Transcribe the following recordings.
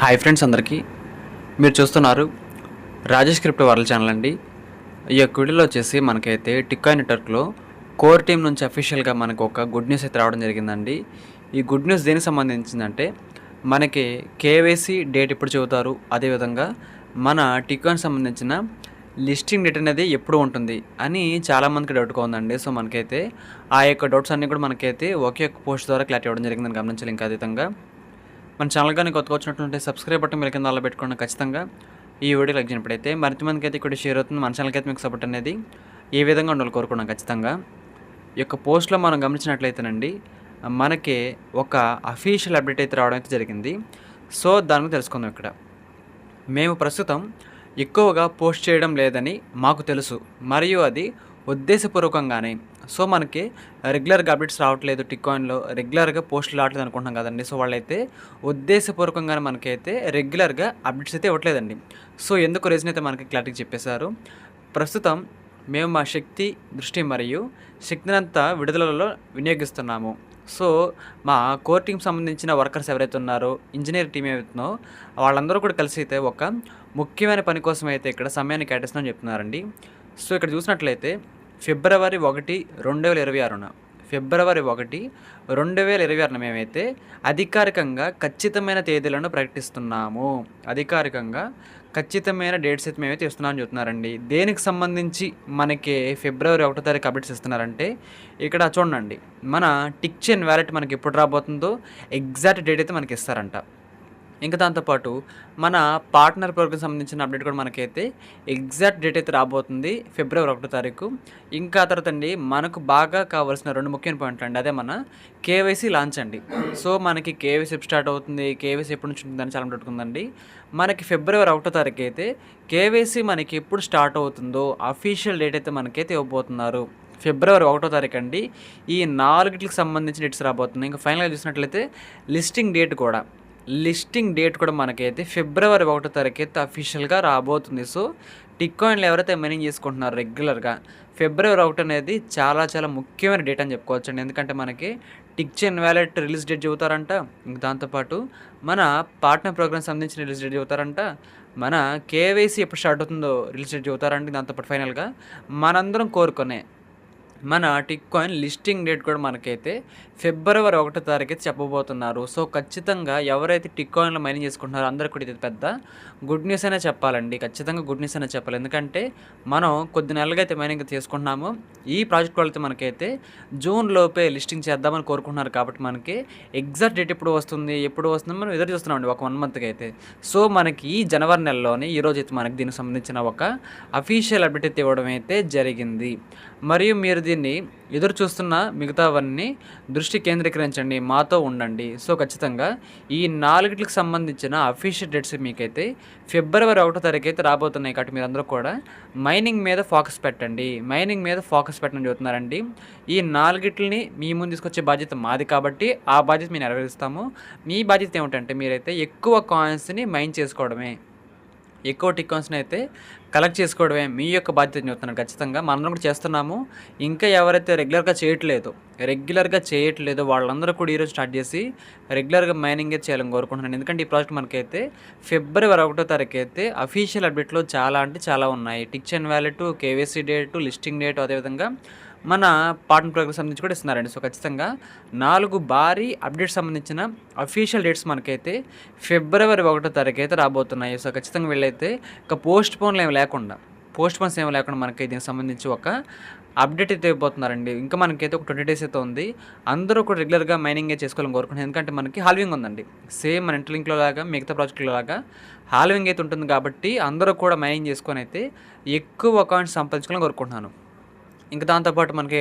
Hi friends అందరికీ. మీరు చూస్తున్నారు రాజేష్ క్రిప్టో వరల్డ్ ఛానల్ అండి. ఈ యొక్క వీడియోలో వచ్చేసి మనకైతే టిక్కాయ్ నెట్వర్క్లో కోర్ టీం నుంచి అఫీషియల్గా మనకు ఒక గుడ్ న్యూస్ అయితే రావడం జరిగిందండి. ఈ గుడ్ న్యూస్ దేనికి సంబంధించిందంటే మనకి కేవైసీ డేట్ ఎప్పుడు చెబుతారు? అదేవిధంగా మన టిక్కాయిన్ సంబంధించిన లిస్టింగ్ డేట్ అనేది ఎప్పుడు ఉంటుంది అని చాలామందికి డౌట్గా ఉందండి. సో మనకైతే ఆ యొక్క డౌట్స్ అన్నీ కూడా మనకైతే ఒకే ఒక పోస్ట్ ద్వారా క్లారిటీ ఇవ్వడం జరిగిందని గమనించాలి. ఇంకా అతీతంగా మన ఛానల్ కానీ కొత్తగా సబ్స్క్రైబ్ బటన్ మీరు కింద అలా పెట్టుకోండి ఖచ్చితంగా. ఈ వీడియో లైక్ మరింత మందికి అయితే ఇక్కడ షేర్ అవుతుంది. మన ఛానల్కి అయితే మీకు సపోర్ట్ అనేది ఏ విధంగా ఉండాలి కోరుకున్నాం ఖచ్చితంగా. ఈ యొక్క పోస్ట్లో మనం గమనించినట్లయితేనండి మనకి ఒక అఫీషియల్ అప్డేట్ అయితే రావడం అయితే జరిగింది. సో దానికి తెలుసుకుందాం ఇక్కడ. మేము ప్రస్తుతం ఎక్కువగా పోస్ట్ చేయడం లేదని మాకు తెలుసు. మరియు అది ఉద్దేశపూర్వకంగానే. సో మనకి రెగ్యులర్గా అప్డేట్స్ రావట్లేదు టిక్కాయిన్లో రెగ్యులర్గా పోస్టులు రావట్లేదు అనుకుంటున్నాం కదండి. సో వాళ్ళైతే ఉద్దేశపూర్వకంగానే మనకైతే రెగ్యులర్గా అప్డేట్స్ అయితే ఇవ్వట్లేదండి. సో ఎందుకు రీజన్ అయితే మనకి క్లారిటీ చెప్పేశారు? ప్రస్తుతం మేము మా శక్తి దృష్టి మరియు శక్తినంతా విడుదలలో వినియోగిస్తున్నాము. సో మా కోర్ టీం సంబంధించిన వర్కర్స్ ఎవరైతే ఉన్నారో ఇంజనీర్ టీం ఏమవుతుందో వాళ్ళందరూ కూడా కలిసి అయితే ఒక ముఖ్యమైన పని కోసం అయితే ఇక్కడ సమయాన్ని కేటాయిస్తున్నామని చెప్తున్నారండి. సో ఇక్కడ చూసినట్లయితే ఫిబ్రవరి ఒకటి రెండు వేల ఇరవై ఆరున. ఫిబ్రవరి ఒకటి రెండు వేల ఇరవై ఆరున మేమైతే అధికారికంగా ఖచ్చితమైన తేదీలను ప్రకటిస్తున్నాము. అధికారికంగా ఖచ్చితమైన డేట్స్ అయితే మేమైతే ఇస్తున్నామని చెప్తున్నారండి. దేనికి సంబంధించి మనకి ఫిబ్రవరి ఒకటో తారీఖు అప్డేట్స్ ఇస్తున్నారంటే ఇక్కడ చూడండి. మన టిక్చెన్ వ్యాలెట్ మనకి ఎప్పుడు రాబోతుందో ఎగ్జాక్ట్ డేట్ అయితే మనకి ఇస్తారంట. ఇంకా దాంతోపాటు మన పార్ట్నర్ ప్రోగ్రామ్ సంబంధించిన అప్డేట్ కూడా మనకైతే ఎగ్జాక్ట్ డేట్ అయితే రాబోతుంది ఫిబ్రవరి ఒకటో తారీఖు. ఇంకా తర్వాత అండి మనకు బాగా కావాల్సిన రెండు ముఖ్యమైన పాయింట్లు అండి. అదే మన కేవైసీ లాంచ్ అండి. సో మనకి కేవైసీ ఎప్పుడు స్టార్ట్ అవుతుంది కేవైసీ ఎప్పటి నుంచి ఉంటుందని చాలా పెట్టుకుందండి మనకి ఫిబ్రవరి ఒకటో తారీఖు అయితే కేవైసీ మనకి ఎప్పుడు స్టార్ట్ అవుతుందో అఫీషియల్ డేట్ అయితే మనకైతే ఇవ్వబోతున్నారు. ఫిబ్రవరి ఒకటో తారీఖు అండి. ఈ నాలుగిటికి సంబంధించిన డేట్స్ రాబోతున్నాయి. ఇంకా ఫైనల్గా చూసినట్లయితే లిస్టింగ్ డేట్ కూడా. లిస్టింగ్ డేట్ కూడా మనకైతే ఫిబ్రవరి ఒకటో తారీఖు అయితే అఫీషియల్గా రాబోతుంది. సో టిక్ కాయిన్లు ఎవరైతే మైనింగ్ చేసుకుంటున్నారు రెగ్యులర్గా ఫిబ్రవరి ఒకటి అనేది చాలా చాలా ముఖ్యమైన డేట్ అని చెప్పుకోవచ్చు అండి ఎందుకంటే మనకి Tick Chain wallet release date చెబుతారంట. ఇంక దాంతోపాటు మన పార్ట్నర్ ప్రోగ్రామ్ సంబంధించిన రిలీజ్ డేట్ చెబుతారంట. మన కేవైసీ ఎప్పుడు స్టార్ట్ అవుతుందో రిలీజ్ డేట్ చెబుతారంటే. దాంతోపాటు ఫైనల్గా మనందరం కోరుకునే మన టిక్ కాయిన్ లిస్టింగ్ డేట్ కూడా మనకైతే ఫిబ్రవరి ఒకటో తారీఖు అయితే చెప్పబోతున్నారు. సో ఖచ్చితంగా ఎవరైతే టిక్ కాయిన్లు మైనింగ్ చేసుకుంటున్నారో అందరికి కూడా ఇది పెద్ద గుడ్ న్యూస్ అనే చెప్పాలండి. ఖచ్చితంగా గుడ్ న్యూస్ అయినా చెప్పాలి. ఎందుకంటే మనం కొద్ది నెలలుగా అయితే మైనింగ్ చేసుకుంటున్నాము ఈ ప్రాజెక్ట్ వాళ్ళతో మనకైతే జూన్ లోపే లిస్టింగ్ చేద్దామని కోరుకుంటున్నారు కాబట్టి మనకి ఎగ్జాక్ట్ డేట్ ఎప్పుడు వస్తుంది ఎప్పుడు వస్తుంది మనం ఎదురు చూస్తున్నామండి ఒక వన్ మంత్కి అయితే. సో మనకి ఈ జనవరి నెలలోనే ఈరోజు అయితే మనకి దీనికి సంబంధించిన ఒక అఫీషియల్ అప్డేట్ అయితే ఇవ్వడం అయితే జరిగింది. మరియు మీరు దీన్ని ఎదురు చూస్తున్న మిగతావన్నీ దృష్టి కేంద్రీకరించండి మాతో ఉండండి. సో ఖచ్చితంగా ఈ నాలుగిటికి సంబంధించిన అఫీషియల్ డేట్స్ మీకైతే ఫిబ్రవరి ఒకటో తారీఖు అయితే రాబోతున్నాయి. కాబట్టి మీరందరూ కూడా మైనింగ్ మీద ఫోకస్ పెట్టండి. మైనింగ్ మీద ఫోకస్ పెట్టండి చెబుతున్నారండి ఈ నాలుగిటిని మీ ముందు తీసుకొచ్చే బాధ్యత మాది కాబట్టి ఆ బాధ్యత మేము నెరవేరుస్తాము. మీ బాధ్యత ఏమిటంటే మీరైతే ఎక్కువ కాయిన్స్ని మైన్ చేసుకోవడమే. ఎక్కువ టికాన్స్ని అయితే కలెక్ట్ చేసుకోవడమే మీ యొక్క బాధ్యత చెప్తున్నాను. ఖచ్చితంగా మనం కూడా చేస్తున్నాము. ఇంకా ఎవరైతే రెగ్యులర్గా చేయట్లేదు రెగ్యులర్గా చేయట్లేదు వాళ్ళందరూ కూడా ఈరోజు స్టార్ట్ చేసి రెగ్యులర్గా మైనింగే చేయాలని కోరుకుంటున్నాను. ఎందుకంటే ఈ ప్రాజెక్ట్ మనకైతే ఫిబ్రవరి ఒకటో తారీఖు అయితే అఫీషియల్ అప్డేట్లో చాలా అంటే చాలా ఉన్నాయి. TickChain wallet KYC date listing date అదేవిధంగా మన పాటన్ ప్రోగ్రెస్ సంబంధించి కూడా ఇస్తున్నారండి. సో ఖచ్చితంగా నాలుగు భారీ అప్డేట్ సంబంధించిన అఫీషియల్ డేట్స్ మనకైతే ఫిబ్రవరి ఒకటో తారీఖు అయితే రాబోతున్నాయి. సో ఖచ్చితంగా వీళ్ళైతే ఇక పోస్ట్ పోన్లు ఏమి లేకుండా పోస్ట్ పోన్స్ ఏమి లేకుండా మనకి దీనికి సంబంధించి ఒక అప్డేట్ అయితే అయిపోతున్నారండి ఇంకా మనకైతే ఒక ట్వంటీ డేస్ అయితే ఉంది. అందరూ కూడా రెగ్యులర్గా మైనింగే చేసుకోవాలని కోరుకుంటున్నాను ఎందుకంటే మనకి హాల్వింగ్ ఉందండి. సేమ్ మన ఇంటర్లింక్లో లాగా మిగతా ప్రాజెక్టులో లాగా హాల్వింగ్ అయితే ఉంటుంది కాబట్టి అందరూ కూడా మైనింగ్ చేసుకొని అయితే ఎక్కువ అకౌంట్స్ సంపాదించుకోవాలని కోరుకుంటున్నాను. ఇంకా దాంతోపాటు మనకి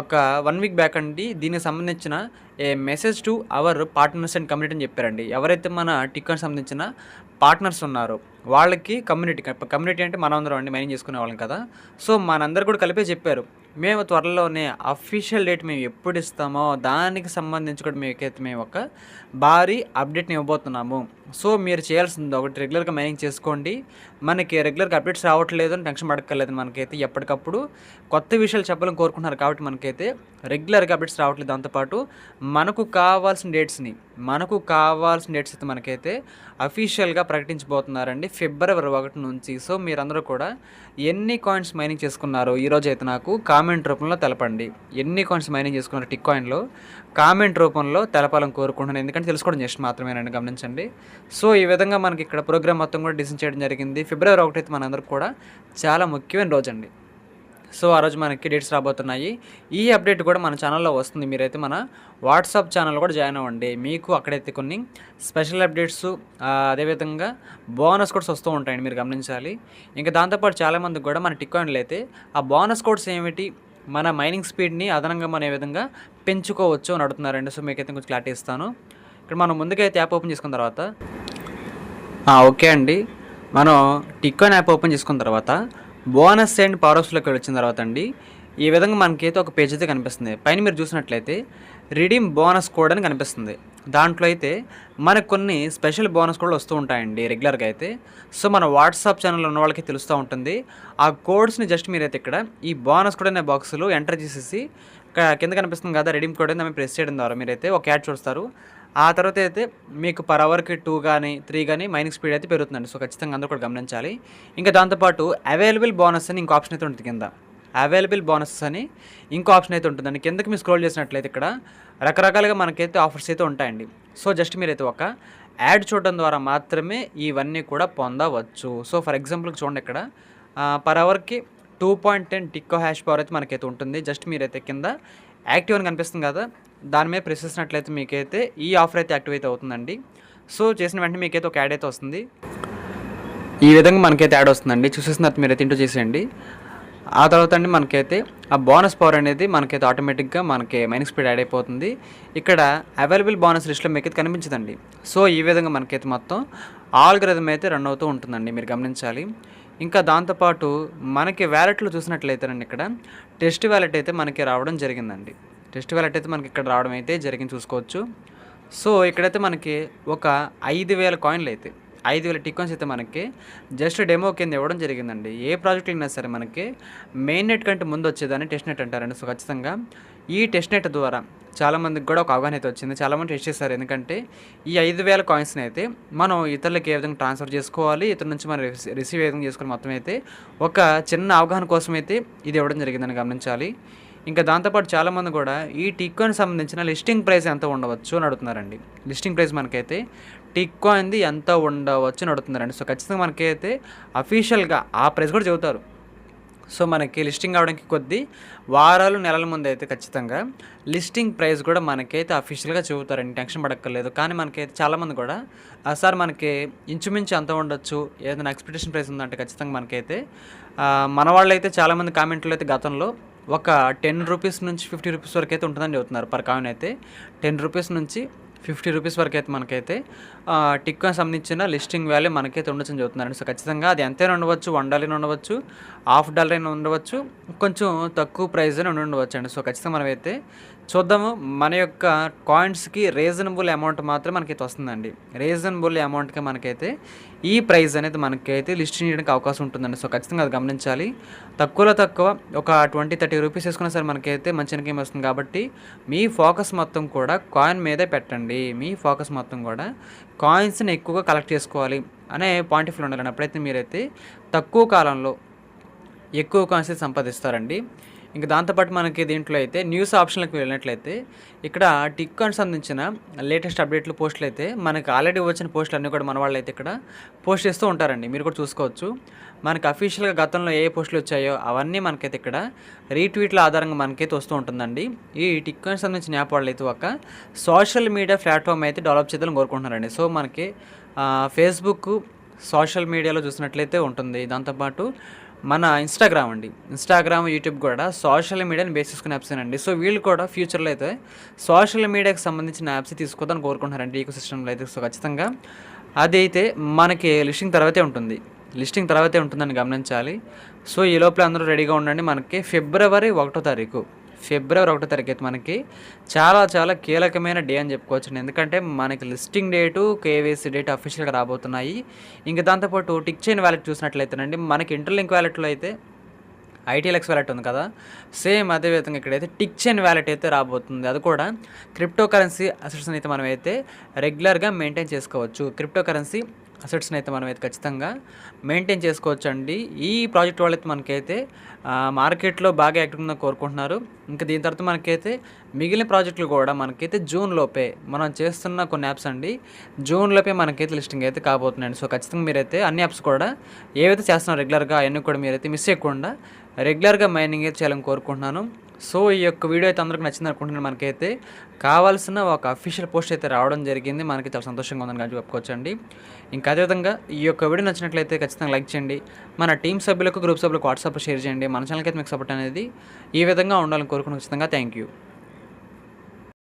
ఒక వన్ వీక్ బ్యాక్ అండి దీనికి సంబంధించిన a message to our partners and community అని చెప్పారండి. ఎవరైతే మన టిక్కన్ సంబంధించిన పార్ట్నర్స్ ఉన్నారో వాళ్ళకి కమ్యూనిటీ కమ్యూనిటీ అంటే మనందరం అండి మైనింగ్ చేసుకునే వాళ్ళం కదా. సో మనందరూ కూడా కలిపే చెప్పారు. మేము త్వరలోనే అఫీషియల్ డేట్ మేము ఎప్పుడు ఇస్తామో దానికి సంబంధించి కూడా మీకైతే మేము ఒక భారీ అప్డేట్ని ఇవ్వబోతున్నాము. సో మీరు చేయాల్సింది ఒకటి రెగ్యులర్గా మైనింగ్ చేసుకోండి. మనకి రెగ్యులర్గా అప్డేట్స్ రావట్లేదు అని టెన్షన్ పడక్కర్లేదు మనకైతే ఎప్పటికప్పుడు కొత్త విషయాలు చెప్పాలని కోరుకుంటున్నారు కాబట్టి మనకైతే రెగ్యులర్గా అప్డేట్స్ రావట్లేదు. దాంతోపాటు మనకు కావాల్సిన డేట్స్ని మనకు కావాల్సిన డేట్స్ అయితే మనకైతే అఫీషియల్గా ప్రకటించబోతున్నారండి ఫిబ్రవరి ఒకటి నుంచి. సో మీరందరూ కూడా ఎన్ని కాయిన్స్ మైనింగ్ చేసుకున్నారు ఈరోజు అయితే నాకు కామెంట్ కామెంట్ రూపంలో తెలపండి. ఎన్ని కాయిన్స్ మైనింగ్ చేసుకున్నారు టిక్ కాయిన్లో? కామెంట్ రూపంలో తెలపాలని కోరుకుంటున్నాను. ఎందుకంటే తెలుసుకోవడం జస్ట్ మాత్రమేనండి గమనించండి. సో ఈ విధంగా మనకి ఇక్కడ ప్రోగ్రామ్ మొత్తం కూడా డిజైన్ చేయడం జరిగింది. ఫిబ్రవరి ఒకటి అయితే మనందరికి కూడా చాలా ముఖ్యమైన రోజు అండి సో ఆ రోజు మనకి డేట్స్ రాబోతున్నాయి. ఈ అప్డేట్ కూడా మన ఛానల్లో వస్తుంది. మీరైతే మన వాట్సాప్ ఛానల్ కూడా జాయిన్ అవ్వండి. మీకు అక్కడైతే కొన్ని స్పెషల్ అప్డేట్స్ అదేవిధంగా బోనస్ కోడ్స్ వస్తూ ఉంటాయండి మీరు గమనించాలి. ఇంకా దాంతోపాటు చాలామందికి కూడా మన టిక్కోయిన్లు అయితే ఆ బోనస్ కోడ్స్ ఏమిటి మన మైనింగ్ స్పీడ్ని అదనంగా మనం ఏ విధంగా పెంచుకోవచ్చు అని అడుగుతున్నారండి. సో మీకైతే కొంచెం క్లారిటీ ఇస్తాను. ఇక్కడ మనం ముందుకైతే యాప్ ఓపెన్ చేసుకున్న తర్వాత ఓకే అండి. మనం టిక్కాన్ యాప్ ఓపెన్ చేసుకున్న తర్వాత బోనస్ అండ్ పవర్స్లోకి వచ్చిన తర్వాత అండి ఈ విధంగా మనకైతే ఒక పేజ్ అయితే కనిపిస్తుంది. పైన మీరు చూసినట్లయితే రిడీమ్ బోనస్ కోడ్ అని కనిపిస్తుంది. దాంట్లో అయితే మనకు కొన్ని స్పెషల్ బోనస్ కూడా వస్తూ ఉంటాయండి రెగ్యులర్గా అయితే. సో మన వాట్సాప్ ఛానల్ ఉన్న వాళ్ళకి తెలుస్తూ ఉంటుంది. ఆ కోడ్స్ని జస్ట్ మీరైతే ఇక్కడ ఈ బోనస్ కోడ్ అనే బాక్స్లో ఎంటర్ చేసేసి ఇక్కడ కింద కనిపిస్తుంది కదా రెడీమ్ కోడ్ దాన్ని ప్రెస్ చేయడం ద్వారా మీరైతే ఒక యాడ్ చూస్తారు. ఆ తర్వాత అయితే మీకు పర్ అవర్కి టూ కానీ త్రీ కానీ మైనింగ్ స్పీడ్ అయితే పెరుగుతుందండి. సో ఖచ్చితంగా అందరూ కూడా గమనించాలి. ఇంకా దాంతోపాటు అవైలబుల్ బోనస్ అని ఇంకో ఆప్షన్ అయితే ఉంటుంది కింద. అవైలబుల్ బోనసెస్ అని ఇంకో ఆప్షన్ అయితే ఉంటుందండి. కిందకి మీరు స్క్రోల్ చేసినట్లయితే ఇక్కడ రకరకాలుగా మనకైతే ఆఫర్స్ అయితే ఉంటాయండి. సో జస్ట్ మీరైతే ఒక యాడ్ చూడడం ద్వారా మాత్రమే ఇవన్నీ కూడా పొందవచ్చు. సో ఫర్ ఎగ్జాంపుల్ చూడండి ఇక్కడ. పర్ అవర్కి టూ పాయింట్ టెన్ టిక్కో హ్యాష్ పవర్ అయితే మనకైతే ఉంటుంది. జస్ట్ మీరైతే కింద యాక్టివ్ అని కనిపిస్తుంది కదా. దాని మీద ప్రెస్ చేసినట్లయితే మీకైతే ఈ ఆఫర్ అయితే యాక్టివ్ అయితే అవుతుందండి. సో చేసిన వెంటనే మీకైతే ఒక యాడ్ అయితే వస్తుంది. ఈ విధంగా మనకైతే యాడ్ వస్తుందండి. చూసేసిన తర్వాత మీరైతే ఇంటూ చేసేయండి. ఆ తర్వాత అండి మనకైతే ఆ బోనస్ పవర్ అనేది మనకైతే ఆటోమేటిక్గా మనకి మైనింగ్ స్పీడ్ యాడ్ అయిపోతుంది. ఇక్కడ అవైలబుల్ బోనస్ లిస్ట్లో మీకైతే కనిపించదండి. సో ఈ విధంగా మనకైతే మొత్తం ఆల్గ్రదం అయితే రన్ అవుతూ ఉంటుందండి. మీరు గమనించాలి. ఇంకా దాంతోపాటు మనకి వ్యాలెట్లు చూసినట్లయితేనండి ఇక్కడ టెస్ట్ వ్యాలెట్ అయితే మనకి రావడం జరిగిందండి. టెస్ట్ వ్యాలెట్ అయితే మనకి ఇక్కడ రావడం అయితే జరిగింది చూసుకోవచ్చు. సో ఇక్కడైతే మనకి ఒక ఐదు వేల కాయిన్లు అయితే ఐదు వేల టికాన్స్ అయితే మనకి జస్ట్ డెమో కింద ఇవ్వడం జరిగిందండి. ఏ ప్రాజెక్ట్ అయినా సరే మనకి మెయిన్ నెట్ కంటే ముందు వచ్చేదాన్ని టెస్ట్ నెట్ అంటారండి. సో ఖచ్చితంగా ఈ టెస్ట్ నెట్ ద్వారా చాలామందికి కూడా ఒక అవగాహన అయితే వచ్చింది. చాలామంది టెస్ట్ చేశారు. ఎందుకంటే ఈ ఐదు వేల కాయిన్స్ని అయితే మనం ఇతరులకి ఏ విధంగా ట్రాన్స్ఫర్ చేసుకోవాలి ఇతరుల నుంచి మనం రిసీ- రిసీవ్ ఏ విధంగా చేసుకోవాలి మొత్తం అయితే ఒక చిన్న అవగాహన కోసం అయితే ఇది ఇవ్వడం జరిగిందని గమనించాలి. ఇంకా దాంతోపాటు చాలామంది కూడా ఈ టిక్కాయిన్ సంబంధించిన లిస్టింగ్ ప్రైస్ ఎంత ఉండవచ్చు అని అడుగుతున్నారండి. లిస్టింగ్ ప్రైస్ మనకైతే టిక్కాయిన్ది ఎంత ఉండవచ్చు అని అడుగుతున్నారండి. సో ఖచ్చితంగా మనకైతే అఫీషియల్గా ఆ ప్రైస్ కూడా చెబుతారు. సో మనకి లిస్టింగ్ అవడానికి కొద్ది వారాలు నెలల ముందు అయితే ఖచ్చితంగా లిస్టింగ్ ప్రైస్ కూడా మనకైతే అఫీషియల్గా చెబుతారండి. టెన్షన్ పడక్కర్లేదు. కానీ మనకైతే చాలామంది కూడా "ఆ, సార్ మనకి ఇంచుమించు అంత ఉండొచ్చు? ఏదైనా ఎక్స్పెక్టేషన్ ప్రైస్ ఉందంటే ఖచ్చితంగా మనకైతే మన వాళ్ళు అయితే చాలామంది కామెంట్లు అయితే గతంలో ఒక టెన్ రూపీస్ నుంచి ఫిఫ్టీ రూపీస్ వరకు అయితే ఉంటుందని చెబుతున్నారు పర్ కాయిన్ అయితే. టెన్ రూపీస్ నుంచి ఫిఫ్టీ రూపీస్ వరకు అయితే మనకైతే టిక్కాన్ సంబంధించిన లిస్టింగ్ వాల్యూ మనకైతే ఉండొచ్చని చెబుతున్నారండి సో ఖచ్చితంగా అది ఎంతైనా ఉండవచ్చు వన్ డాలర్ అయినా ఉండవచ్చు హాఫ్ డాలర్ అయినా ఉండవచ్చు కొంచెం తక్కువ ప్రైస్ అయినా ఉండవచ్చు అండి. సో ఖచ్చితంగా మనమైతే చూద్దాము. మన యొక్క కాయిన్స్కి రీజనబుల్ అమౌంట్ మాత్రం మనకైతే వస్తుందండి. రీజనబుల్ అమౌంట్కి మనకైతే ఈ ప్రైస్ అనేది మనకైతే లిస్ట్ చేయడానికి అవకాశం ఉంటుందండి. సో ఖచ్చితంగా అది గమనించాలి. తక్కువలో తక్కువ ఒక ట్వంటీ థర్టీ రూపీస్ వేసుకున్నా సరే మనకైతే మంచి ఇన్కమ్ వస్తుంది కాబట్టి మీ ఫోకస్ మొత్తం కూడా కాయిన్ మీదే పెట్టండి. మీ ఫోకస్ మొత్తం కూడా కాయిన్స్ని ఎక్కువగా కలెక్ట్ చేసుకోవాలి అనే పాయింట్ ఆఫ్ ఉండాలి అప్పుడైతే మీరైతే తక్కువ కాలంలో ఎక్కువ కాయిన్స్ అయితే సంపాదిస్తారండి. ఇంకా దాంతోపాటు మనకి దీంట్లో అయితే న్యూస్ ఆప్షన్లకు వెళ్ళినట్లయితే ఇక్కడ టిక్ కాయిన్స్ సంబంధించిన లేటెస్ట్ అప్డేట్లు పోస్టులు అయితే మనకి ఆల్రెడీ వచ్చిన పోస్టులు అన్నీ కూడా మన వాళ్ళు అయితే ఇక్కడ పోస్ట్ చేస్తూ ఉంటారండి. మీరు కూడా చూసుకోవచ్చు. మనకి అఫీషియల్గా గతంలో ఏ పోస్టులు వచ్చాయో అవన్నీ మనకైతే ఇక్కడ రీట్వీట్ల ఆధారంగా మనకైతే వస్తూ ఉంటుందండి. ఈ టిక్ కాయిన్స్ సంబంధించిన యాప్ వాళ్ళు అయితే ఒక సోషల్ మీడియా ప్లాట్ఫామ్ అయితే డెవలప్ చేద్దామని కోరుకుంటున్నారండి. సో మనకి ఫేస్బుక్ సోషల్ మీడియాలో చూసినట్లయితే ఉంటుంది. దాంతోపాటు మన ఇన్స్టాగ్రామ్ అండి. ఇన్స్టాగ్రామ్ యూట్యూబ్ కూడా సోషల్ మీడియాని బేస్ చేసుకునే యాప్స్ అండి. సో వీళ్ళు కూడా ఫ్యూచర్లో అయితే సోషల్ మీడియాకి సంబంధించిన యాప్స్ తీసుకోవద్దని కోరుకుంటున్నారండి ఈకో సిస్టంలో అయితే. సో ఖచ్చితంగా అది అయితే మనకి లిస్టింగ్ తర్వాతే ఉంటుంది. లిస్టింగ్ తర్వాతే ఉంటుందని గమనించాలి. సో ఈ లోపల అందరూ రెడీగా ఉండండి. మనకి ఫిబ్రవరి ఒకటో తారీఖు. ఫిబ్రవరి ఒకటో తారీఖు అయితే మనకి చాలా చాలా కీలకమైన డే అని చెప్పుకోవచ్చు ఎందుకంటే మనకి లిస్టింగ్ డేటు కేవైసీ డేట్ అఫీషియల్గా రాబోతున్నాయి. ఇంకా దాంతోపాటు టిక్ చైన్ వ్యాలెట్ చూసినట్లయితేనండి మనకి ఇంటర్లింక్ వ్యాలెట్లో అయితే ఐటీఎల్ఎక్స్ వ్యాలెట్ ఉంది కదా. సేమ్ అదే విధంగా ఇక్కడైతే టిక్ చైన్ వ్యాలెట్ అయితే రాబోతుంది. అది కూడా క్రిప్టో కరెన్సీ అసెట్స్ని అయితే మనం అయితే రెగ్యులర్గా మెయింటైన్ చేసుకోవచ్చు. క్రిప్టో కరెన్సీ అసెట్స్ని అయితే మనం అయితే ఖచ్చితంగా మెయింటైన్ చేసుకోవచ్చు అండి ఈ ప్రాజెక్ట్ వాళ్ళైతే మనకైతే మార్కెట్లో బాగా యాక్టివ్ ఉందని కోరుకుంటున్నారు. ఇంకా దీని తర్వాత మనకైతే మిగిలిన ప్రాజెక్టులు కూడా మనకైతే జూన్ లోపే మనం చేస్తున్న కొన్ని యాప్స్ అండి. జూన్ లోపే మనకైతే లిస్టింగ్ అయితే కాబోతున్నాయండి సో ఖచ్చితంగా మీరైతే అన్ని యాప్స్ కూడా ఏవైతే చేస్తున్నారో రెగ్యులర్గా అవన్నీ కూడా మీరైతే మిస్ చేయకుండా రెగ్యులర్గా మైనింగ్ అయితే చేయాలని కోరుకుంటున్నాను. సో ఈ యొక్క వీడియో అయితే అందరికి నచ్చింది అనుకుంటున్నాను మనకైతే. కావాల్సిన ఒక అఫీషియల్ పోస్ట్ అయితే రావడం జరిగింది. మనకి చాలా సంతోషంగా ఉందని కానీ చెప్పుకోవచ్చండి. ఇంకా అదేవిధంగా ఈ యొక్క వీడియో నచ్చినట్లయితే ఖచ్చితంగా లైక్ చేయండి. మన టీం సభ్యులకు గ్రూప్ సభ్యులకు వాట్సాప్ షేర్ చేయండి. మన ఛానల్కి అయితే మీకు సపోర్ట్ అనేది ఈ విధంగా ఉండాలని కోరుకుని ఖచ్చితంగా. Thank you